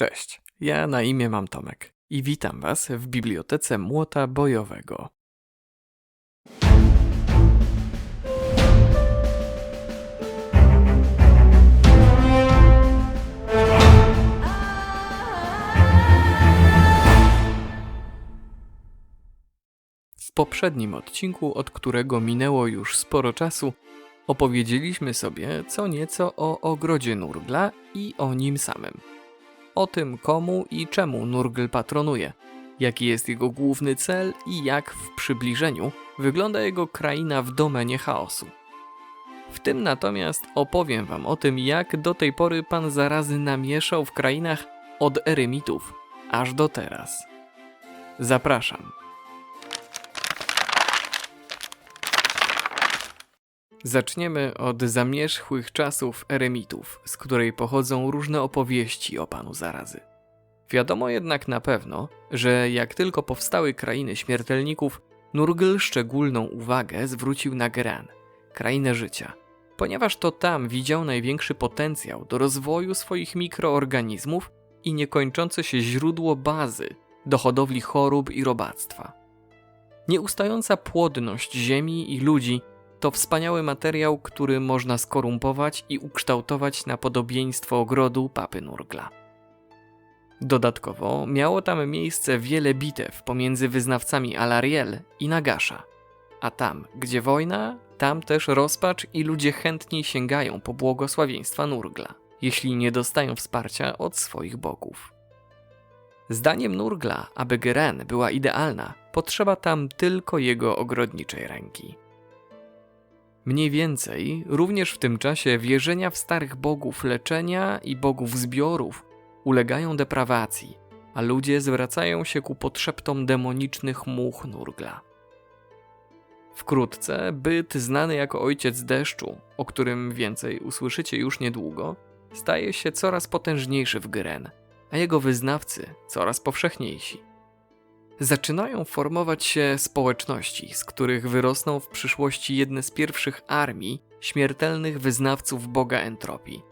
Cześć, ja na imię mam Tomek i witam Was w bibliotece Młota Bojowego. W poprzednim odcinku, od którego minęło już sporo czasu, opowiedzieliśmy sobie co nieco o ogrodzie Nurgla i o nim samym. O tym, komu i czemu Nurgl patronuje, jaki jest jego główny cel i jak w przybliżeniu wygląda jego kraina w domenie chaosu. W tym natomiast opowiem wam o tym, jak do tej pory pan zarazy namieszał w krainach od eremitów aż do teraz. Zapraszam. Zaczniemy od zamierzchłych czasów eremitów, z której pochodzą różne opowieści o panu zarazy. Wiadomo jednak na pewno, że jak tylko powstały krainy śmiertelników, Nurgl szczególną uwagę zwrócił na Geran, krainę życia, ponieważ to tam widział największy potencjał do rozwoju swoich mikroorganizmów i niekończące się źródło bazy do hodowli chorób i robactwa. Nieustająca płodność ziemi i ludzi to wspaniały materiał, który można skorumpować i ukształtować na podobieństwo ogrodu papy Nurgla. Dodatkowo miało tam miejsce wiele bitew pomiędzy wyznawcami Alariel i Nagasza. A tam, gdzie wojna, tam też rozpacz i ludzie chętniej sięgają po błogosławieństwa Nurgla, jeśli nie dostają wsparcia od swoich bogów. Zdaniem Nurgla, aby Geren była idealna, potrzeba tam tylko jego ogrodniczej ręki. Mniej więcej, również w tym czasie wierzenia w starych bogów leczenia i bogów zbiorów ulegają deprawacji, a ludzie zwracają się ku podszeptom demonicznych much Nurgla. Wkrótce byt znany jako ojciec deszczu, o którym więcej usłyszycie już niedługo, staje się coraz potężniejszy w Gyren, a jego wyznawcy coraz powszechniejsi zaczynają formować się społeczności, z których wyrosną w przyszłości jedne z pierwszych armii śmiertelnych wyznawców Boga entropii.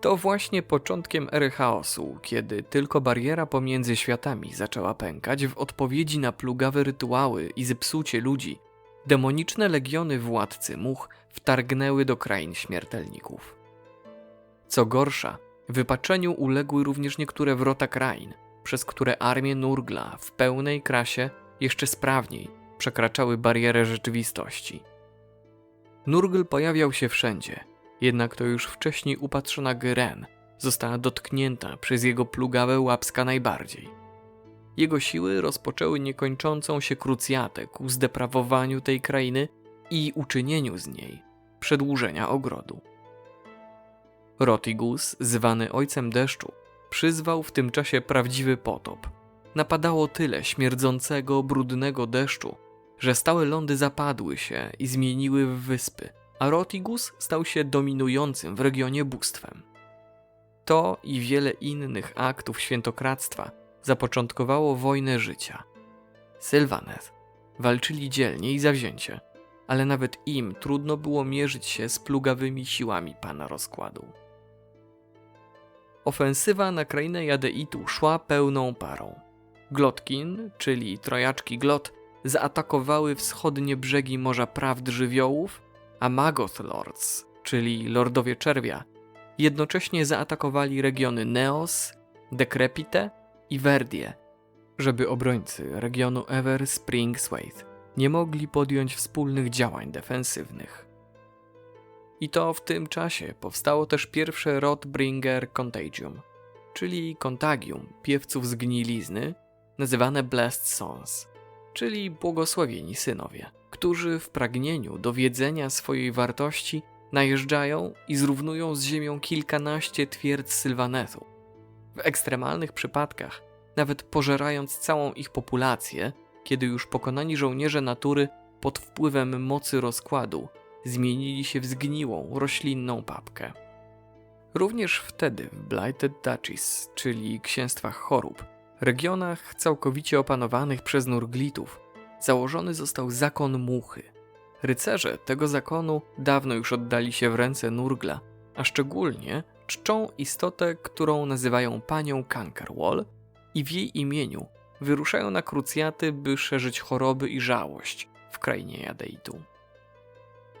To właśnie początkiem ery chaosu, kiedy tylko bariera pomiędzy światami zaczęła pękać w odpowiedzi na plugawe rytuały i zepsucie ludzi, demoniczne legiony władcy much wtargnęły do krain śmiertelników. Co gorsza, wypaczeniu uległy również niektóre wrota krain – przez które armie Nurgla w pełnej krasie jeszcze sprawniej przekraczały barierę rzeczywistości. Nurgl pojawiał się wszędzie, jednak to już wcześniej upatrzona Gyren została dotknięta przez jego plugawe łapska najbardziej. Jego siły rozpoczęły niekończącą się krucjatę ku zdeprawowaniu tej krainy i uczynieniu z niej przedłużenia ogrodu. Rotigus, zwany ojcem deszczu, przyzwał w tym czasie prawdziwy potop. Napadało tyle śmierdzącego, brudnego deszczu, że stałe lądy zapadły się i zmieniły w wyspy, a Rotigus stał się dominującym w regionie bóstwem. To i wiele innych aktów świętokradztwa zapoczątkowało wojnę życia. Sylvaneth walczyli dzielnie i zawzięcie, ale nawet im trudno było mierzyć się z plugawymi siłami pana rozkładu. Ofensywa na krainę Jadeitu szła pełną parą. Glotkin, czyli trojaczki Glot, zaatakowały wschodnie brzegi Morza Prawd Żywiołów, a Magoth Lords, czyli Lordowie Czerwia, jednocześnie zaatakowali regiony Neos, Decrepite i Verdie, żeby obrońcy regionu Ever Spring nie mogli podjąć wspólnych działań defensywnych. I to w tym czasie powstało też pierwsze Rodbringer Contagium, czyli kontagium piewców zgnilizny, nazywane Blessed Sons, czyli błogosławieni synowie, którzy w pragnieniu dowiedzenia swojej wartości najeżdżają i zrównują z ziemią kilkanaście twierdz Sylwanetu. W ekstremalnych przypadkach, nawet pożerając całą ich populację, kiedy już pokonani żołnierze natury pod wpływem mocy rozkładu zmienili się w zgniłą, roślinną papkę. Również wtedy w Blighted Duchies, czyli księstwach chorób, regionach całkowicie opanowanych przez Nurglitów, założony został zakon muchy. Rycerze tego zakonu dawno już oddali się w ręce Nurgla, a szczególnie czczą istotę, którą nazywają panią Kankerwall i w jej imieniu wyruszają na krucjaty, by szerzyć choroby i żałość w krainie Jadeitu.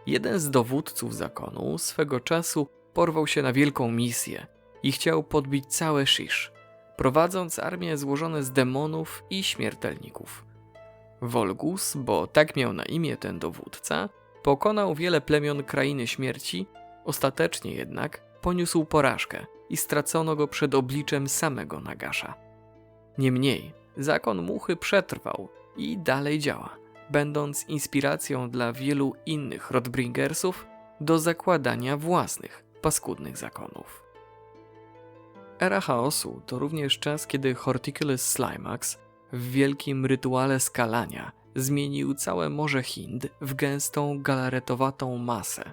Jeden z dowódców zakonu swego czasu porwał się na wielką misję i chciał podbić całe Shish, prowadząc armię złożone z demonów i śmiertelników. Volgus, bo tak miał na imię ten dowódca, pokonał wiele plemion krainy śmierci, ostatecznie jednak poniósł porażkę i stracono go przed obliczem samego Nagasza. Niemniej, zakon muchy przetrwał i dalej działa, będąc inspiracją dla wielu innych Rodbringersów do zakładania własnych paskudnych zakonów. Era chaosu to również czas, kiedy Horticulus Slimax w wielkim rytuale skalania zmienił całe Morze Hind w gęstą, galaretowatą masę.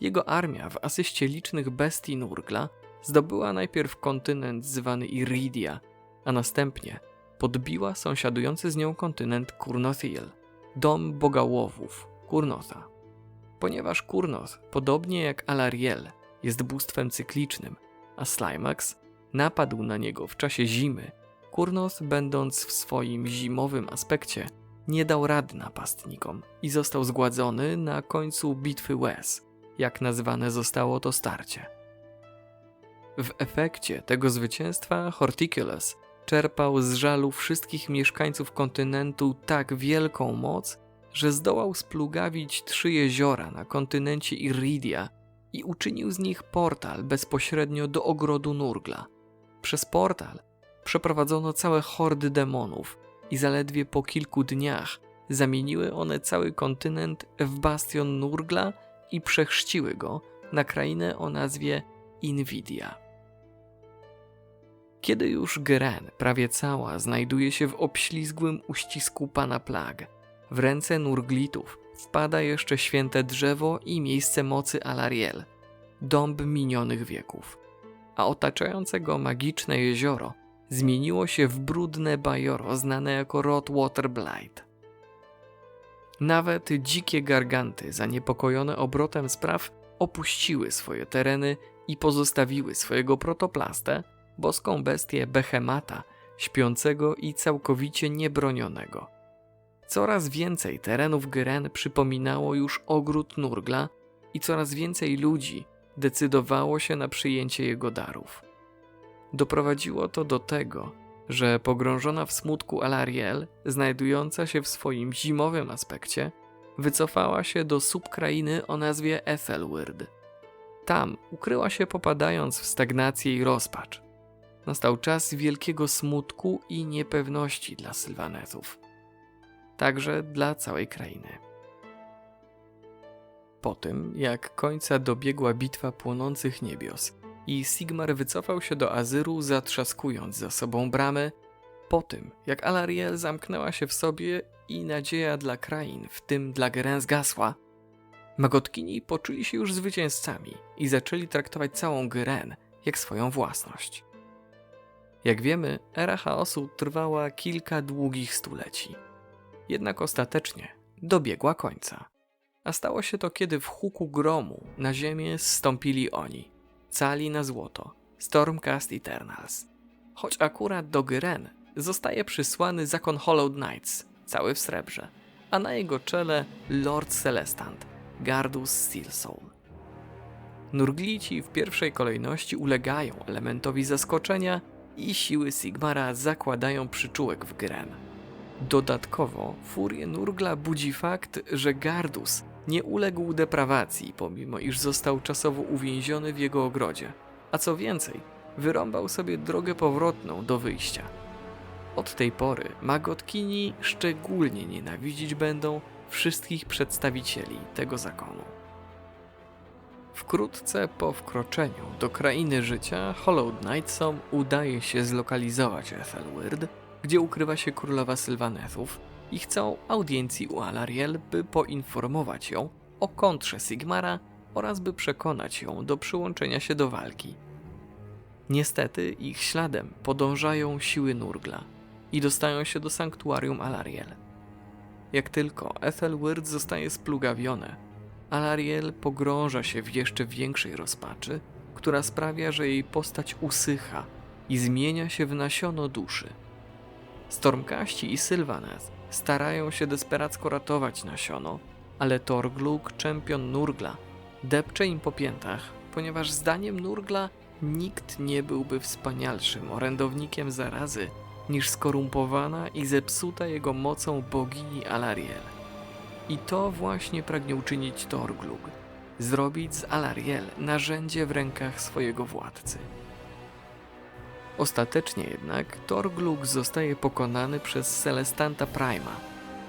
Jego armia w asyście licznych bestii Nurgla zdobyła najpierw kontynent zwany Iridia, a następnie podbiła sąsiadujący z nią kontynent Kurnothil, dom boga łowów, Kurnotha. Ponieważ Kurnoth, podobnie jak Alariel, jest bóstwem cyklicznym, a Slimax napadł na niego w czasie zimy, Kurnos, będąc w swoim zimowym aspekcie, nie dał rady napastnikom i został zgładzony na końcu bitwy Wes, jak nazwane zostało to starcie. W efekcie tego zwycięstwa Horticulus czerpał z żalu wszystkich mieszkańców kontynentu tak wielką moc, że zdołał splugawić trzy jeziora na kontynencie Iridia i uczynił z nich portal bezpośrednio do ogrodu Nurgla. Przez portal przeprowadzono całe hordy demonów i zaledwie po kilku dniach zamieniły one cały kontynent w bastion Nurgla i przechrzciły go na krainę o nazwie Invidia. Kiedy już Geren, prawie cała, znajduje się w obślizgłym uścisku pana plag, w ręce Nurglitów wpada jeszcze święte drzewo i miejsce mocy Alariel, dąb minionych wieków, a otaczające go magiczne jezioro zmieniło się w brudne bajoro znane jako Rot Water Blight. Nawet dzikie garganty, zaniepokojone obrotem spraw, opuściły swoje tereny i pozostawiły swojego protoplastę, boską bestię Behemata, śpiącego i całkowicie niebronionego. Coraz więcej terenów Gyren przypominało już ogród Nurgla i coraz więcej ludzi decydowało się na przyjęcie jego darów. Doprowadziło to do tego, że pogrążona w smutku Alariel, znajdująca się w swoim zimowym aspekcie, wycofała się do subkrainy o nazwie Ethelwyrd. Tam ukryła się popadając w stagnację i rozpacz. Nastał czas wielkiego smutku i niepewności dla Sylwanetów. Także dla całej krainy. Po tym, jak końca dobiegła bitwa płonących niebios i Sigmar wycofał się do Azyru, zatrzaskując za sobą bramy, po tym, jak Alariel zamknęła się w sobie i nadzieja dla krain, w tym dla Geren zgasła, Magotkini poczuli się już zwycięzcami i zaczęli traktować całą Geren jak swoją własność. Jak wiemy, era chaosu trwała kilka długich stuleci. Jednak ostatecznie dobiegła końca. A stało się to, kiedy w huku gromu na ziemię zstąpili oni, cali na złoto, Stormcast Eternals. Choć akurat do Gyren zostaje przysłany zakon Hollowed Knights, cały w srebrze, a na jego czele Lord Celestant, Gardus Steelsoul. Nurglici w pierwszej kolejności ulegają elementowi zaskoczenia i siły Sigmara zakładają przyczółek w Gren. Dodatkowo furię Nurgla budzi fakt, że Gardus nie uległ deprawacji, pomimo iż został czasowo uwięziony w jego ogrodzie, a co więcej, wyrąbał sobie drogę powrotną do wyjścia. Od tej pory Magotkini szczególnie nienawidzić będą wszystkich przedstawicieli tego zakonu. Wkrótce po wkroczeniu do krainy życia Hollow Knightsom udaje się zlokalizować Ethelwyrd, gdzie ukrywa się królowa Sylvanethów i chcą audiencji u Alariel, by poinformować ją o kontrze Sigmara oraz by przekonać ją do przyłączenia się do walki. Niestety ich śladem podążają siły Nurgla i dostają się do sanktuarium Alariel. Jak tylko Ethelwyrd zostaje splugawione, Alariel pogrąża się w jeszcze większej rozpaczy, która sprawia, że jej postać usycha i zmienia się w nasiono duszy. Stormkaści i Sylvanas starają się desperacko ratować nasiono, ale Torgluk, czempion Nurgla, depcze im po piętach, ponieważ zdaniem Nurgla nikt nie byłby wspanialszym orędownikiem zarazy niż skorumpowana i zepsuta jego mocą bogini Alariel. I to właśnie pragnie uczynić Torglug zrobić z Alariel narzędzie w rękach swojego władcy. Ostatecznie jednak Torglug zostaje pokonany przez Celestanta Prima.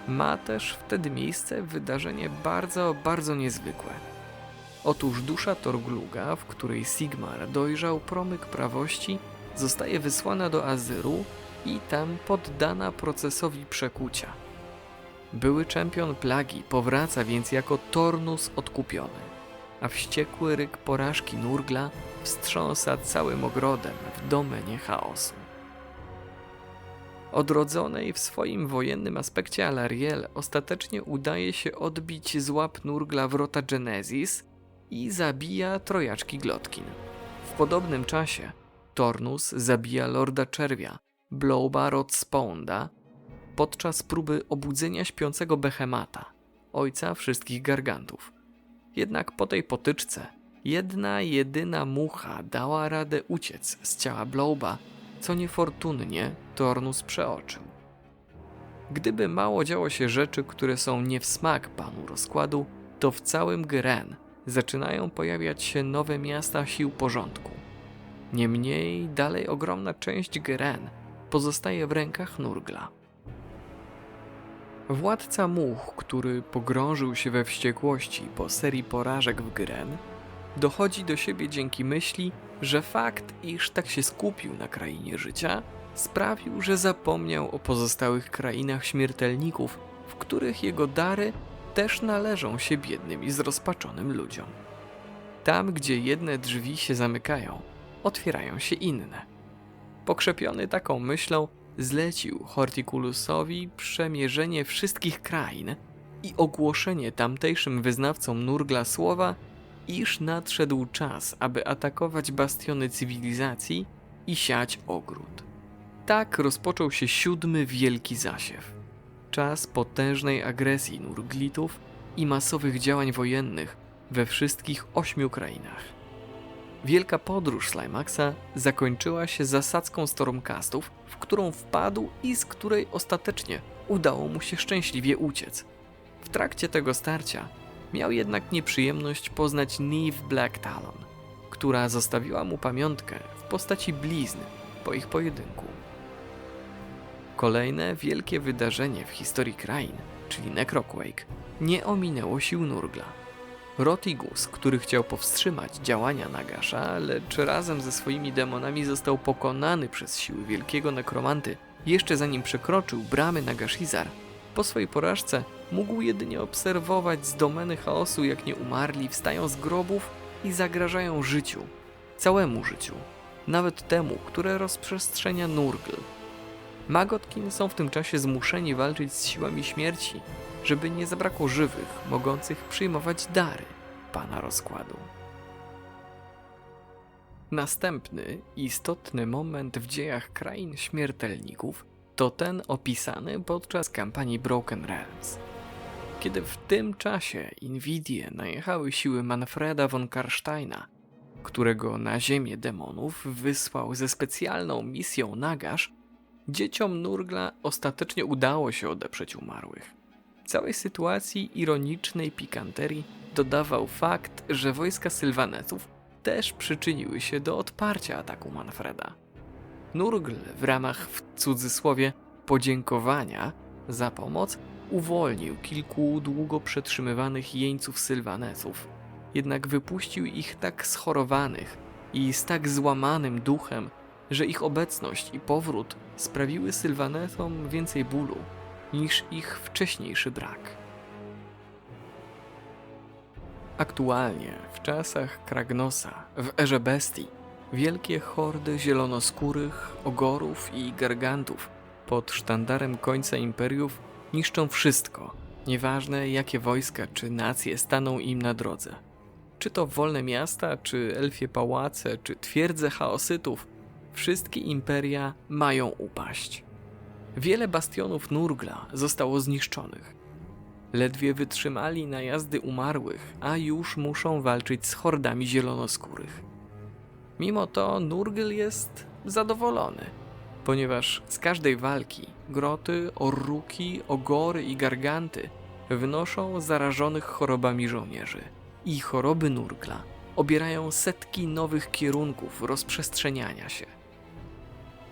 Ma też wtedy miejsce wydarzenie bardzo, bardzo niezwykłe. Otóż dusza Torgluga, w której Sigmar dojrzał promyk prawości, zostaje wysłana do Azyru i tam poddana procesowi przekucia. Były czempion plagi powraca więc jako Tornus odkupiony, a wściekły ryk porażki Nurgla wstrząsa całym ogrodem w domenie chaosu. Odrodzonej w swoim wojennym aspekcie Alariel ostatecznie udaje się odbić z łap Nurgla wrota Genesis i zabija trojaczki Glotkin. W podobnym czasie Tornus zabija Lorda Czerwia, Blowba Rotsponda, podczas próby obudzenia śpiącego Behemata, ojca wszystkich gargantów. Jednak po tej potyczce jedna jedyna mucha dała radę uciec z ciała Blowba, co niefortunnie Tornus przeoczył. Gdyby mało działo się rzeczy, które są nie w smak panu rozkładu, to w całym Gren zaczynają pojawiać się nowe miasta sił porządku. Niemniej dalej ogromna część Gren pozostaje w rękach Nurgla. Władca much, który pogrążył się we wściekłości po serii porażek w Gren, dochodzi do siebie dzięki myśli, że fakt, iż tak się skupił na krainie życia, sprawił, że zapomniał o pozostałych krainach śmiertelników, w których jego dary też należą się biednym i zrozpaczonym ludziom. Tam, gdzie jedne drzwi się zamykają, otwierają się inne. Pokrzepiony taką myślą, zlecił Horticulusowi przemierzenie wszystkich krain i ogłoszenie tamtejszym wyznawcom Nurgla słowa, iż nadszedł czas, aby atakować bastiony cywilizacji i siać ogród. Tak rozpoczął się siódmy wielki zasiew. Czas potężnej agresji Nurglitów i masowych działań wojennych we wszystkich ośmiu krainach. Wielka podróż Slimaxa zakończyła się zasadzką Stormcastów, w którą wpadł i z której ostatecznie udało mu się szczęśliwie uciec. W trakcie tego starcia miał jednak nieprzyjemność poznać Neve Black Talon, która zostawiła mu pamiątkę w postaci blizn po ich pojedynku. Kolejne wielkie wydarzenie w historii krain, czyli Necroquake, nie ominęło sił Nurgla. Rotigus, który chciał powstrzymać działania Nagasza, lecz razem ze swoimi demonami został pokonany przez siły wielkiego nekromanty, jeszcze zanim przekroczył bramy Nagashizar, po swojej porażce mógł jedynie obserwować z domeny chaosu, jak nie umarli wstają z grobów i zagrażają życiu, całemu życiu, nawet temu, które rozprzestrzenia Nurgl. Magotkin są w tym czasie zmuszeni walczyć z siłami śmierci, żeby nie zabrakło żywych, mogących przyjmować dary Pana Rozkładu. Następny istotny moment w dziejach krain śmiertelników to ten opisany podczas kampanii Broken Realms. Kiedy w tym czasie Invidie najechały siły Manfreda von Karsteina, którego na ziemię demonów wysłał ze specjalną misją Nagasz, dzieciom Nurgla ostatecznie udało się odeprzeć umarłych. Całej sytuacji ironicznej pikanterii dodawał fakt, że wojska Sylwanetów też przyczyniły się do odparcia ataku Manfreda. Nurgl w ramach w cudzysłowie podziękowania za pomoc uwolnił kilku długo przetrzymywanych jeńców Sylwanetów, jednak wypuścił ich tak schorowanych i z tak złamanym duchem, że ich obecność i powrót sprawiły Sylwanetom więcej bólu niż ich wcześniejszy brak. Aktualnie, w czasach Kragnosa, w erze bestii, wielkie hordy zielonoskórych, ogorów i gargantów pod sztandarem końca imperiów niszczą wszystko, nieważne jakie wojska czy nacje staną im na drodze. Czy to wolne miasta, czy elfie pałace, czy twierdze chaosytów, wszystkie imperia mają upaść. Wiele bastionów Nurgla zostało zniszczonych. Ledwie wytrzymali najazdy umarłych, a już muszą walczyć z hordami zielonoskórych. Mimo to Nurgl jest zadowolony, ponieważ z każdej walki groty, orruki, ogory i garganty wynoszą zarażonych chorobami żołnierzy. I choroby Nurgla obierają setki nowych kierunków rozprzestrzeniania się.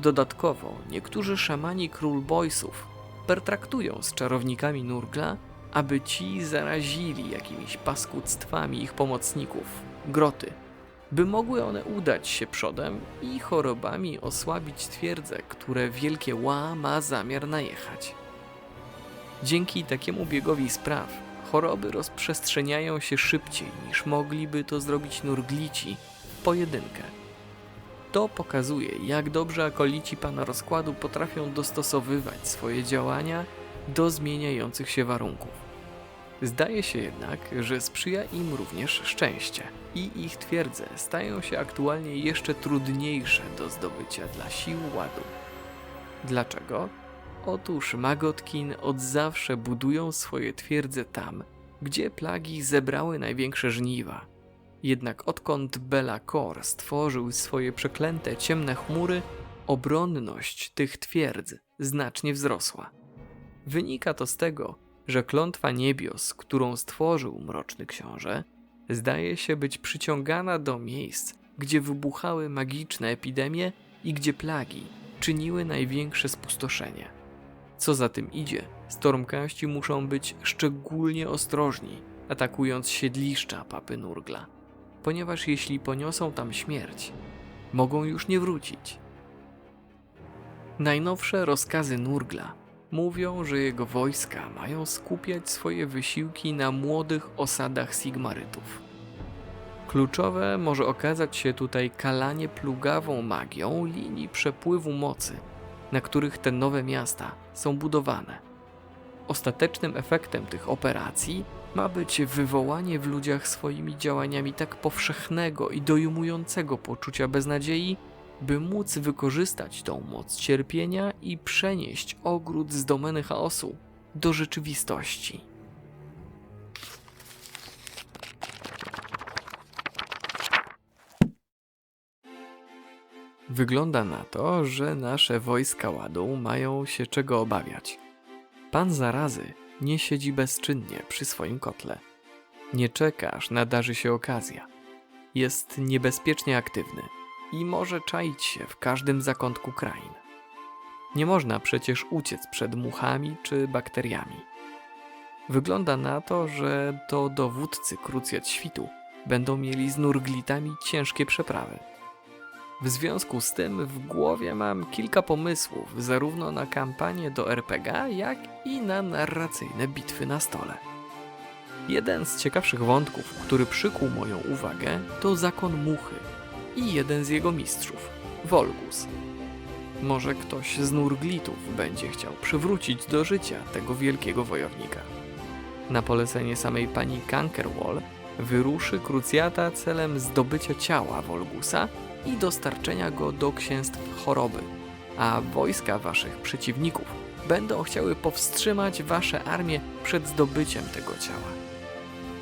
Dodatkowo niektórzy szamani królbojsów pertraktują z czarownikami Nurgla, aby ci zarazili jakimiś paskudztwami ich pomocników, groty, by mogły one udać się przodem i chorobami osłabić twierdze, które wielkie ła ma zamiar najechać. Dzięki takiemu biegowi spraw choroby rozprzestrzeniają się szybciej niż mogliby to zrobić nurglici w pojedynkę. To pokazuje, jak dobrze akolici pana rozkładu potrafią dostosowywać swoje działania do zmieniających się warunków. Zdaje się jednak, że sprzyja im również szczęście i ich twierdze stają się aktualnie jeszcze trudniejsze do zdobycia dla sił ładu. Dlaczego? Otóż Magotkin od zawsze budują swoje twierdze tam, gdzie plagi zebrały największe żniwa. Jednak odkąd Belakor stworzył swoje przeklęte ciemne chmury, obronność tych twierdz znacznie wzrosła. Wynika to z tego, że klątwa niebios, którą stworzył mroczny książę, zdaje się być przyciągana do miejsc, gdzie wybuchały magiczne epidemie i gdzie plagi czyniły największe spustoszenie. Co za tym idzie, stormkaści muszą być szczególnie ostrożni, atakując siedliszcza papy Nurgla, ponieważ jeśli poniosą tam śmierć, mogą już nie wrócić. Najnowsze rozkazy Nurgla mówią, że jego wojska mają skupiać swoje wysiłki na młodych osadach Sigmarytów. Kluczowe może okazać się tutaj kalanie plugawą magią linii przepływu mocy, na których te nowe miasta są budowane. Ostatecznym efektem tych operacji ma być wywołanie w ludziach swoimi działaniami tak powszechnego i dojmującego poczucia beznadziei, by móc wykorzystać tą moc cierpienia i przenieść ogród z domeny chaosu do rzeczywistości. Wygląda na to, że nasze wojska ładu mają się czego obawiać. Pan zarazy nie siedzi bezczynnie przy swoim kotle. Nie czeka, aż nadarzy się okazja. Jest niebezpiecznie aktywny i może czaić się w każdym zakątku krain. Nie można przecież uciec przed muchami czy bakteriami. Wygląda na to, że to dowódcy krucjat świtu będą mieli z nurglitami ciężkie przeprawy. W związku z tym w głowie mam kilka pomysłów zarówno na kampanię do RPG, jak i na narracyjne bitwy na stole. Jeden z ciekawszych wątków, który przykuł moją uwagę, to zakon muchy i jeden z jego mistrzów, Volgus. Może ktoś z Nurglitów będzie chciał przywrócić do życia tego wielkiego wojownika. Na polecenie samej pani Kankerwall wyruszy krucjata celem zdobycia ciała Volgusa i dostarczenia go do księstw choroby, a wojska waszych przeciwników będą chciały powstrzymać wasze armie przed zdobyciem tego ciała.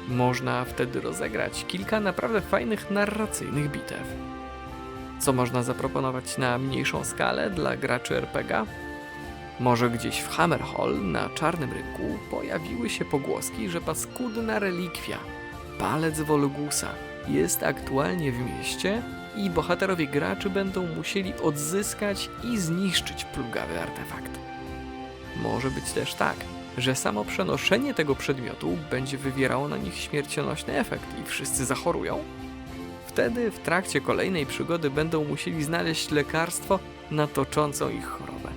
Można wtedy rozegrać kilka naprawdę fajnych narracyjnych bitew. Co można zaproponować na mniejszą skalę dla graczy RPG? Może gdzieś w Hammerhall na czarnym rynku pojawiły się pogłoski, że paskudna relikwia, palec Volgusa, jest aktualnie w mieście i bohaterowie graczy będą musieli odzyskać i zniszczyć plugawy artefakt. Może być też tak, że samo przenoszenie tego przedmiotu będzie wywierało na nich śmiercionośny efekt i wszyscy zachorują? Wtedy w trakcie kolejnej przygody będą musieli znaleźć lekarstwo na toczącą ich chorobę.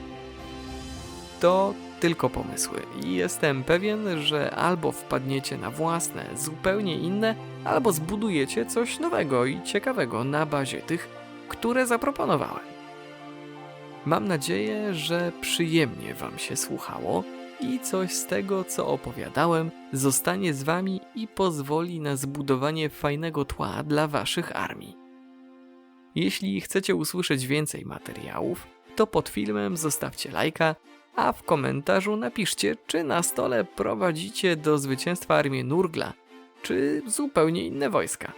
To tylko pomysły i jestem pewien, że albo wpadniecie na własne, zupełnie inne, albo zbudujecie coś nowego i ciekawego na bazie tych, które zaproponowałem. Mam nadzieję, że przyjemnie Wam się słuchało i coś z tego, co opowiadałem, zostanie z wami i pozwoli na zbudowanie fajnego tła dla waszych armii. Jeśli chcecie usłyszeć więcej materiałów, to pod filmem zostawcie lajka, a w komentarzu napiszcie, czy na stole prowadzicie do zwycięstwa armię Nurgla, czy zupełnie inne wojska.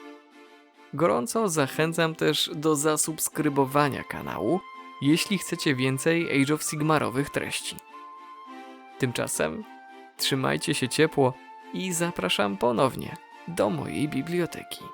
Gorąco zachęcam też do zasubskrybowania kanału, jeśli chcecie więcej Age of Sigmarowych treści. Tymczasem trzymajcie się ciepło i zapraszam ponownie do mojej biblioteki.